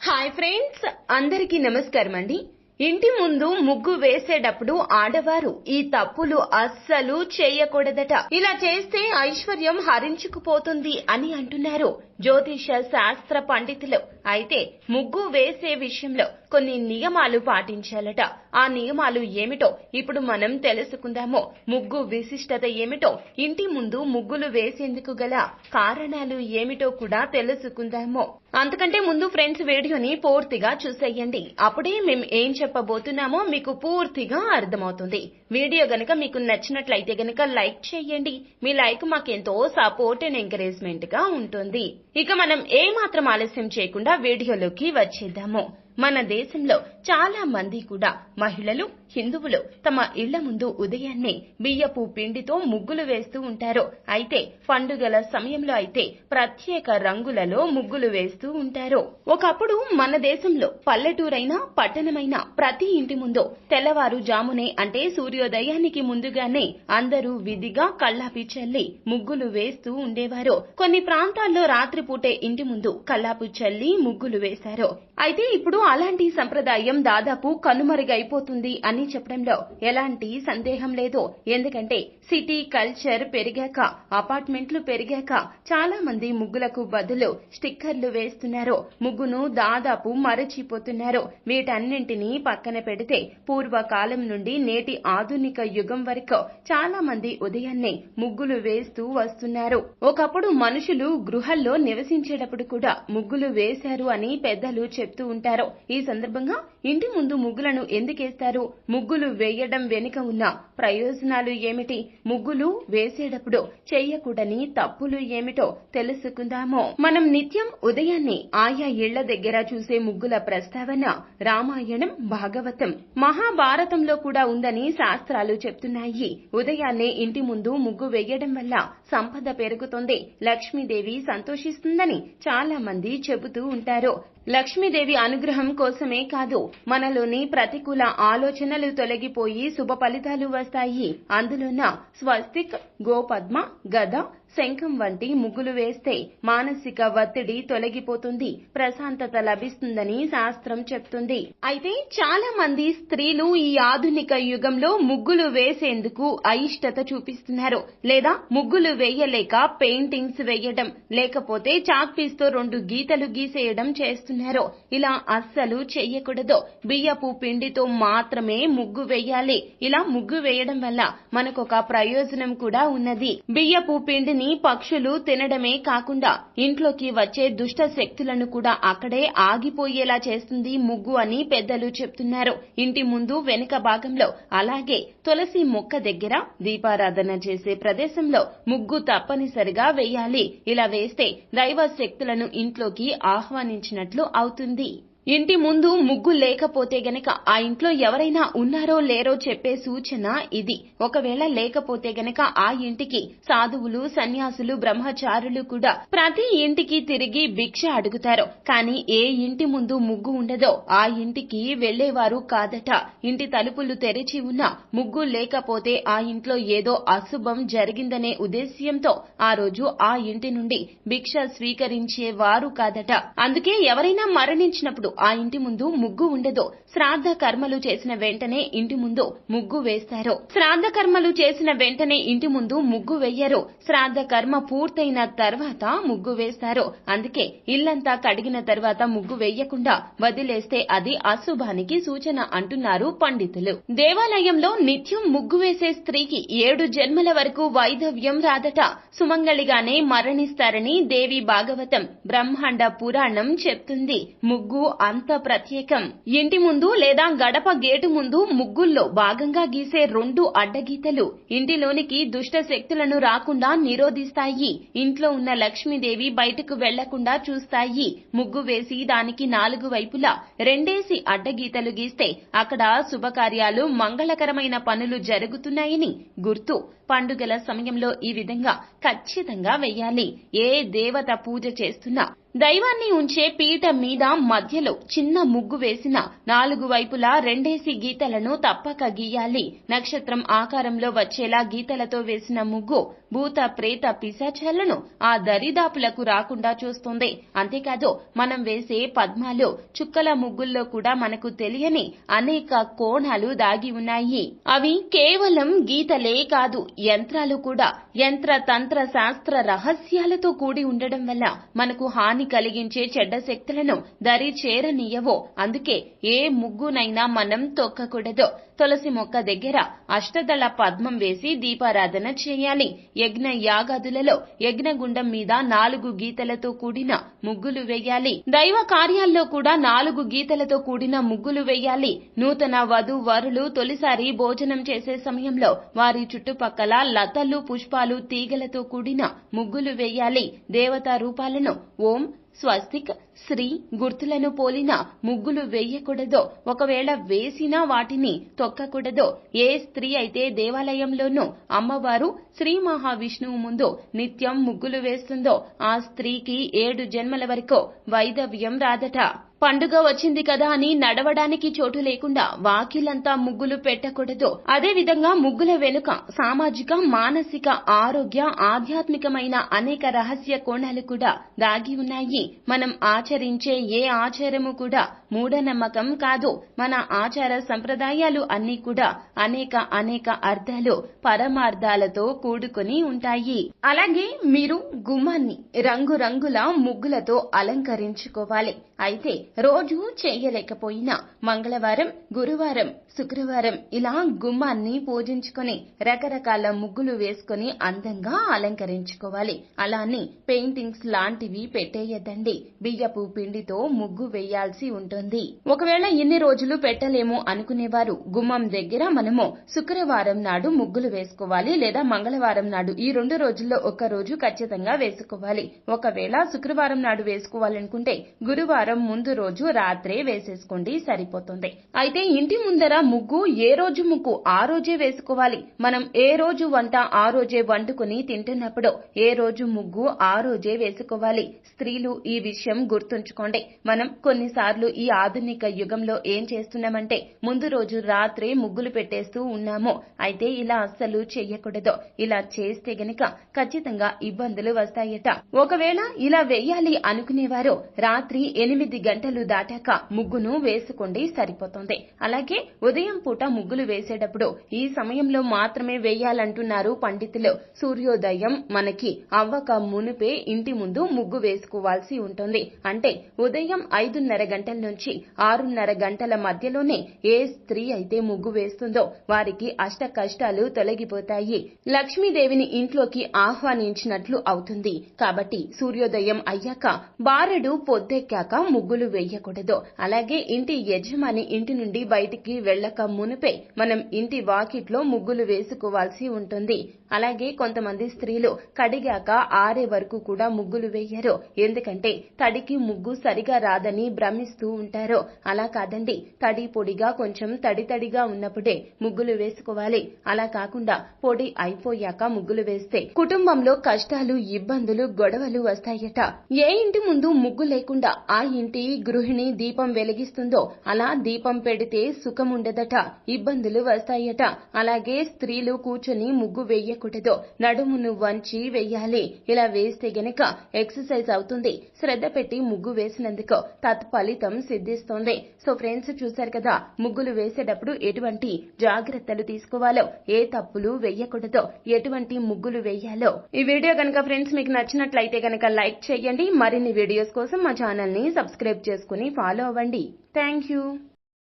Hi friends అందరికీ నమస్కారం అండి ఇంటి ముందు ముగ్గు వేసేటప్పుడు ఆడవారు ఈ తప్పులు అస్సలు చేయకూడదట. ఇలా చేస్తే ఐశ్వర్యం హరించుకుపోతుంది అని అంటున్నారు. జ్యోతిష శాస్త్ర పండితులు. అయితే ముగ్గు వేసే విషయంలో కొన్ని నియమాలు పాటించాలట. ఆ నియమాలు ఏమిటో ఇప్పుడు మనం తెలుసుకుందాము. ముగ్గు విశిష్టత ఏమిటో? ఇంటి ముందు ముగ్గులు వేసేందుకు గల కారణాలు ఏమిటో కూడా తెలుసుకుందాము. అంతకంటే ముందు ఫ్రెండ్స్ వీడియోని పూర్తిగా చూసేయండి. అప్పుడే మేము ఏం చెప్పబోతున్నామో మీకు పూర్తిగా అర్థమవుతుంది. వీడియో గనక మీకు నచ్చినట్లయితే గనక లైక్ చేయండి. మీ లైక్ మాకెంతో సపోర్ట్ అండ్ ఎంకరేజ్మెంట్గా ఉంటుంది. ఇక మనం ఏ మాత్రం ఆలస్యం చేయకుండా వీడియోలోకి వచ్చేద్దాము. మన దేశంలో చాలా మంది కూడా మహిళలు హిందువులు తమ ఇళ్ళ ముందు ఉదయాన్నే బియ్యపు పిండితో ముగ్గులు వేస్తూ ఉంటారు. అయితే పండుగల సమయంలో అయితే ప్రత్యేక రంగులలో ముగ్గులు వేస్తూ ఉంటారు. ఒకప్పుడు మన దేశంలో పల్లెటూరైనా పట్టణమైనా ప్రతి ఇంటి ముందు తెల్లవారు జామునే అంటే సూర్యోదయానికి ముందుగానే అందరూ విధిగా కల్లాపి చల్లి ముగ్గులు వేస్తూ ఉండేవారు. కొన్ని ప్రాంతాల్లో రాత్రిపూటే ఇంటి ముందు కల్లాపు చల్లి ముగ్గులు వేశారు. అయితే ఇప్పుడు అలాంటి సంప్రదాయం దాదాపు కనుమరుగైపోతుంది అని చెప్పడంలో ఎలాంటి సందేహం లేదు. ఎందుకంటే సిటీ కల్చర్ పెరిగాక అపార్ట్మెంట్లు పెరిగాక చాలా మంది ముగ్గులకు బదులు స్టిక్కర్లు వేస్తున్నారు. ముగ్గును దాదాపు మరచిపోతున్నారు. వీటన్నింటినీ పక్కన పెడితే పూర్వకాలం నుండి నేటి ఆధునిక యుగం వరకు చాలా మంది ఉదయాన్నే ముగ్గులు వేస్తూ వస్తున్నారు. ఒకప్పుడు మనుషులు గృహల్లో నివసించేటప్పుడు కూడా ముగ్గులు వేశారు అని పెద్దలు చెప్తూ ఉంటారు. ఈ సందర్భంగా ఇంటి ముందు ముగ్గులను ఎందుకేస్తారు? ముగ్గులు వేయడం వెనుక ఉన్న ప్రయోజనాలు ఏమిటి? ముగ్గులు వేసేటప్పుడు చేయకూడని తప్పులు ఏమిటో తెలుసుకుందాము. మనం నిత్యం ఉదయాన్నే ఆయా ఇళ్ళ దగ్గర చూసే ముగ్గుల ప్రస్తావన రామాయణం భాగవతం మహాభారతంలో కూడా ఉందని శాస్త్రాలు చెప్తున్నాయి. ఉదయాన్నే ఇంటి ముందు ముగ్గు వేయడం వల్ల సంపద పెరుగుతుంది. లక్ష్మీదేవి సంతోషిస్తుందని చాలా మంది చెబుతూ ఉంటారు. లక్ష్మీదేవి అనుగ్రహం కోసమే కాదు మనలోని ప్రతికూల ఆలోచనలు తొలగిపోయి శుభ ఫలితాలు వస్తాయి. అందులోన స్వస్తిక్ గోపద్మ గద శంఖం వంటి ముగ్గులు వేస్తే మానసిక ఒత్తిడి తొలగిపోతుంది ప్రశాంతత లభిస్తుందని శాస్త్రం చెప్తుంది. అయితే చాలా మంది స్త్రీలు ఈ ఆధునిక యుగంలో ముగ్గులు వేసేందుకు అయిష్టత చూపిస్తున్నారు. లేదా ముగ్గులు వేయలేక పెయింటింగ్స్ వేయడం లేకపోతే చాక్తో రెండు గీతలు గీసేయడం చేస్తున్నారు. ఇలా అస్సలు చెయ్యకూడదు బియ్యపు పిండితో మాత్రమే ముగ్గు వేయాలి. ఇలా ముగ్గు వేయడం వల్ల మనకొక ప్రయోజనం కూడా ఉన్నది. బియ్యపు పిండిని పక్షులు తినడమే కాకుండా ఇంట్లోకి వచ్చే దుష్ట శక్తులను కూడా అక్కడే ఆగిపోయేలా చేస్తుంది ముగ్గు అని పెద్దలు చెప్తున్నారు. ఇంటి ముందు వెనుక భాగంలో అలాగే తులసి మొక్క దగ్గర దీపారాధన చేసే ప్రదేశంలో ముగ్గు తప్పనిసరిగా వేయాలి. ఇలా వేస్తే దైవ శక్తులను ఇంట్లోకి ఆహ్వానించినట్లు అవుతుంది. ఇంటి ముందు ముగ్గు లేకపోతే గనక ఆ ఇంట్లో ఎవరైనా ఉన్నారో లేరో చెప్పే సూచన ఇది. ఒకవేళ లేకపోతే గనక ఆ ఇంటికి సాధువులు సన్యాసులు బ్రహ్మచారులు కూడా ప్రతి ఇంటికి తిరిగి భిక్ష అడుగుతారు. కానీ ఏ ఇంటి ముందు ముగ్గు ఉండదో ఆ ఇంటికి వెళ్ళేవారు కాదట. ఇంటి తలుపులు తెరిచి ఉన్న ముగ్గు లేకపోతే ఆ ఇంట్లో ఏదో అశుభం జరిగిందనే ఉద్దేశ్యంతో ఆ రోజు ఆ ఇంటి నుండి భిక్ష స్వీకరించేవారు కాదట. అందుకే ఎవరైనా మరణించినప్పుడు ఆ ఇంటి ముందు ముగ్గు ఉండదో శ్రాద్ధ కర్మలు చేసిన వెంటనే ఇంటి ముందు ముగ్గు వేస్తారో శ్రాద్ధ కర్మలు చేసిన వెంటనే ఇంటి ముందు ముగ్గు వేయరో శ్రాద్ధ కర్మ పూర్తయిన తర్వాత ముగ్గు వేస్తారో అందుకే ఇల్లంతా కడిగిన తర్వాత ముగ్గు వేయకుండా వదిలేస్తే అది అశుభానికి సూచన అంటున్నారు పండితులు. దేవాలయంలో నిత్యం ముగ్గు వేసే స్త్రీకి ఏడు జన్మల వరకు వైధవ్యం రాదట. సుమంగళిగానే మరణిస్తారని దేవి భాగవతం బ్రహ్మాండ పురాణం చెప్తుంది. ముగ్గు అంత ప్రత్యేకం. ఇంటి ముందు లేదా గడప గేటు ముందు ముగ్గుల్లో భాగంగా గీసే రెండు అడ్డగీతలు. ఇంటిలోనికి దుష్ట శక్తులను రాకుండా నిరోధిస్తాయి. ఇంట్లో ఉన్న లక్ష్మీదేవి బయటకు వెళ్ళకుండా చూస్తాయి. ముగ్గు వేసి దానికి నాలుగు వైపులా రెండేసి అడ్డగీతలు గీస్తే అక్కడ శుభకార్యాలు మంగళకరమైన పనులు జరుగుతున్నాయని గుర్తు. పండుగల సమయంలో ఈ విధంగా ఖచ్చితంగా వెయ్యాలి. ఏ దేవత పూజ చేస్తున్నా దైవాన్ని ఉంచే పీఠం మీద మధ్యలో చిన్న ముగ్గు వేసిన నాలుగు వైపులా రెండేసి గీతలను తప్పక గీయాలి. నక్షత్రం ఆకారంలో వచ్చేలా గీతలతో వేసిన ముగ్గు భూత ప్రేత పిశాచాలను ఆ దరిదాపులకు రాకుండా చూస్తుంది. అంతేకాదు మనం వేసే పద్మాలు చుక్కల ముగ్గుల్లో కూడా మనకు తెలియని అనేక కోణాలు దాగి ఉన్నాయి. అవి కేవలం గీతలే కాదు యంత్రాలు కూడా. యంత్ర తంత్ర శాస్త్ర రహస్యాలతో కూడి ఉండడం వల్ల మనకు హాని కలిగించే చెడ్డ శక్తులను దరి చేరనీయవో అందుకే ఏ ముగ్గునైనా మనం తొక్కకూడదు. తులసి మొక్క దగ్గర అష్టదళ పద్మం వేసి దీపారాధన చేయాలి. యజ్ఞ యాగాదులలో యజ్ఞగుండం మీద నాలుగు గీతలతో కూడిన ముగ్గులు వేయాలి. దైవ కార్యాల్లో కూడా నాలుగు గీతలతో కూడిన ముగ్గులు వేయాలి. నూతన వధు వరులు తొలిసారి భోజనం చేసే సమయంలో వారి చుట్టుపక్కల లతలు పుష్పాలు తీగలతో కూడిన ముగ్గులు వేయాలి. దేవతా రూపాలను ఓం స్వస్తిక్ శ్రీ గుర్తులను పోలిన ముగ్గులు వేయకూడదో ఒకవేళ వేసినా వాటిని తొక్కకూడదో ఏ స్త్రీ అయితే దేవాలయంలోనూ అమ్మవారు శ్రీ మహావిష్ణువు ముందు నిత్యం ముగ్గులు వేస్తుందో ఆ స్త్రీకి ఏడు జన్మల వరకు వైదవ్యం రాదట. పండుగ వచ్చింది కదా అని నడవడానికి చోటు లేకుండా వాకిలంతా ముగ్గులు పెట్టకూడదు. అదే విధంగా ముగ్గుల వెనుక సామాజిక మానసిక ఆరోగ్య ఆధ్యాత్మికమైన అనేక రహస్య కోణాలు కూడా దాగి ఉన్నాయి. మనం ఆచరించే ఏ ఆచారము కూడా మూఢనమ్మకం కాదు. మన ఆచార సంప్రదాయాలు అన్ని కూడా అనేక అనేక అర్థాలు పరమార్థాలతో కూడుకొని ఉంటాయి. అలాగే మీరు గుమ్మాన్ని రంగురంగుల ముగ్గులతో అలంకరించుకోవాలి. అయితే రోజు చేయలేకపోయినా మంగళవారం గురువారం శుక్రవారం ఇలా గుమ్మాన్ని పూజించుకొని రకరకాల ముగ్గులు వేసుకొని అందంగా అలంకరించుకోవాలి. అలానే పెయింటింగ్స్ లాంటివి పెట్టేయద్దండి. బియ్యపు పిండితో ముగ్గు వేయాల్సి ఉంటుంది. ఒకవేళ ఎన్ని రోజులు పెట్టలేము అనుకునేవారు గుమ్మం దగ్గర మనము శుక్రవారం నాడు ముగ్గులు వేసుకోవాలి లేదా మంగళవారం నాడు ఈ రెండు రోజుల్లో ఒక రోజు ఖచ్చితంగా వేసుకోవాలి. ఒకవేళ శుక్రవారం నాడు వేసుకోవాలనుకుంటే గురువారం ముందు రోజు రాత్రే వేసేసుకోండి సరిపోతుంది. అయితే ఇంటి ముందర ముగ్గు ఏ రోజు ముగ్గు ఆ రోజే వేసుకోవాలి. మనం ఏ రోజు వంట ఆ రోజే వండుకుని తింటున్నప్పుడు ఏ రోజు ముగ్గు ఆ రోజే వేసుకోవాలి. స్త్రీలు ఈ విషయం గుర్తుంచుకోండి. మనం కొన్నిసార్లు ఈ ఆధునిక యుగంలో ఏం చేస్తున్నామంటే ముందు రోజు రాత్రే ముగ్గులు పెట్టేస్తూ ఉన్నాము. అయితే ఇలా అస్సలు చెయ్యకూడదు. ఇలా చేస్తే గనక ఖచ్చితంగా ఇబ్బందులు వస్తాయట. ఒకవేళ ఇలా వేయాలి అనుకునేవారు రాత్రి ఎనిమిది గంటలు దాటాక ముగ్గును వేసుకోండి సరిపోతుంది. అలాగే ఉదయం పూట ముగ్గులు వేసేటప్పుడు ఈ సమయంలో మాత్రమే వేయాలంటున్నారు పండితులు. సూర్యోదయం మనకి అవ్వక మునిపే ఇంటి ముందు ముగ్గు వేసుకోవాల్సి ఉంటుంది. అంటే ఉదయం ఐదున్నర గంటల నుంచి ఆరున్నర గంటల మధ్యలోనే ఏ స్త్రీ అయితే ముగ్గు వేస్తుందో వారికి అష్ట కష్టాలు తొలగిపోతాయి. లక్ష్మీదేవిని ఇంట్లోకి ఆహ్వానించినట్లు అవుతుంది. కాబట్టి సూర్యోదయం అయ్యాక బారెడు పొద్దెక్కాక ముగ్గులు వేయకూడదు అలాగే ఇంటి యజమాని ఇంటి నుండి బయటికి వెళ్ళక మునిపే మనం ఇంటి వాకిట్లో ముగ్గులు వేసుకోవాల్సి ఉంటుంది. అలాగే కొంతమంది స్త్రీలు కడిగాక ఆరే వరకు కూడా ముగ్గులు వేయరు. ఎందుకంటే తడికి ముగ్గు సరిగా రాదని భ్రమిస్తూ ఉంటారు. అలా కాదండి. తడి పొడిగా కొంచెం తడి తడిగా ఉన్నప్పుడే ముగ్గులు వేసుకోవాలి. అలా కాకుండా పొడి అయిపోయాక ముగ్గులు వేస్తే కుటుంబంలో కష్టాలు ఇబ్బందులు గొడవలు వస్తాయట. ఏ ఇంటి ముందు ముగ్గు లేకుండా ఆ ఇంటి గృహిణి దీపం వెలిగిస్తుందో అలా దీపం పెడితే సుఖముండదట ఇబ్బందులు వస్తాయట. అలాగే స్త్రీలు కూర్చొని ముగ్గు వేయకూడదు నడుమును వంచి వెయ్యాలి ఇలా వేస్తే గనక ఎక్సర్సైజ్ అవుతుంది. శ్రద్ధ పెట్టి ముగ్గు వేసినందుకు తత్ఫలితం సిద్ధిస్తుంది. సో ఫ్రెండ్స్ చూశారు కదా ముగ్గులు వేసేటప్పుడు ఎటువంటి జాగ్రత్తలు తీసుకోవాలో ఏ తప్పులు వేయకూడదో ఎటువంటి ముగ్గులు వేయాలో. ఈ వీడియో కనుక ఫ్రెండ్స్ మీకు నచ్చినట్లయితే కనుక లైక్ చేయండి. మరిన్ని వీడియోస్ కోసం మా ఛానల్ని సబ్స్క్రైబ్ చేసుకుని ఫాలో అవ్వండి. Thank you